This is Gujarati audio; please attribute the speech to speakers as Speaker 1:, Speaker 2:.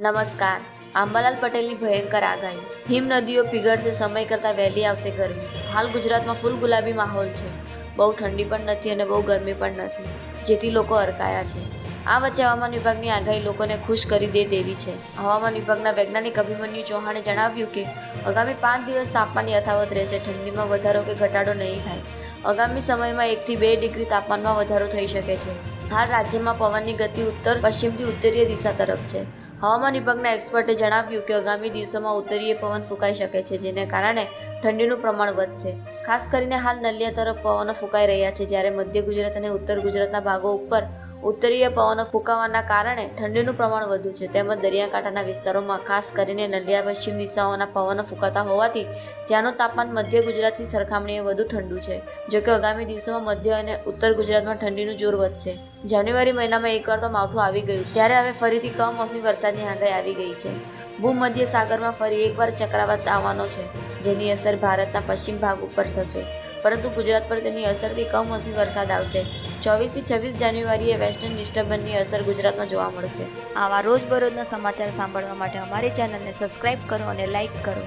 Speaker 1: નમસ્કાર. આંબાલાલ પટેલની ભયંકર આગાહી. હિમ નદીઓ પીગળશે, સમય કરતાં વહેલી આવશે ગરમી. હાલ ગુજરાતમાં ફૂલ ગુલાબી માહોલ છે. બહુ ઠંડી પણ નથી અને બહુ ગરમી પણ નથી. જેથી લોકો અરકાયા છે. આ વચ્ચે હવામાન વિભાગની આગાહી લોકોને ખુશ કરી દે તેવી છે. હવામાન વિભાગના વૈજ્ઞાનિક અભિમન્યુ ચૌહાણે જણાવ્યું કે, આગામી પાંચ દિવસ તાપમાન યથાવત રહેશે. ઠંડીમાં વધારો કે ઘટાડો નહીં થાય. આગામી સમયમાં એકથી બે ડિગ્રી તાપમાનમાં વધારો થઈ શકે છે. હાલ રાજ્યમાં પવનની ગતિ ઉત્તર પશ્ચિમથી ઉત્તરીય દિશા તરફ છે. હવામાન વિભાગના એક્સપર્ટે જણાવ્યું કે આગામી દિવસોમાં ઉત્તરીય પવન ફૂંકાઈ શકે છે, જેને કારણે ઠંડીનું પ્રમાણ વધશે. ખાસ કરીને હાલ નલિયા તરફ પવનો ફૂંકાઈ રહ્યા છે, જ્યારે મધ્ય ગુજરાત અને ઉત્તર ગુજરાતના ભાગો ઉપર ઉત્તરીય પવનો ફૂંકાવાના કારણે ઠંડીનું પ્રમાણ વધુ છે. તેમજ દરિયાકાંઠાના વિસ્તારોમાં ખાસ કરીને નલિયા પશ્ચિમ દિશાઓના પવનો ફૂંકાતા હોવાથી ત્યાંનું તાપમાન મધ્ય ગુજરાતની સરખામણીએ વધુ ઠંડુ છે. જોકે આગામી દિવસોમાં મધ્ય અને ઉત્તર ગુજરાતમાં ઠંડીનું જોર વધશે. જાન્યુઆરી મહિનામાં એકવાર તો માવઠું આવી ગયું. ત્યારે હવે ફરીથી કમોસમી વરસાદની આગાહી આવી ગઈ છે. ભૂમધ્ય સાગરમાં ફરી એકવાર ચક્રવાત આવવાનો છે, જેની અસર ભારતના પશ્ચિમ ભાગ ઉપર થશે. પરંતુ ગુજરાત પર તેની અસરથી કમોસમી વરસાદ આવશે. ચોવીસથી છવ્વીસ જાન્યુઆરીએ વેસ્ટર્ન ડિસ્ટર્બન્સની અસર ગુજરાતમાં જોવા મળશે. આવા રોજબરોજના સમાચાર સાંભળવા માટે અમારી ચેનલને સબસ્ક્રાઇબ કરો અને લાઇક કરો.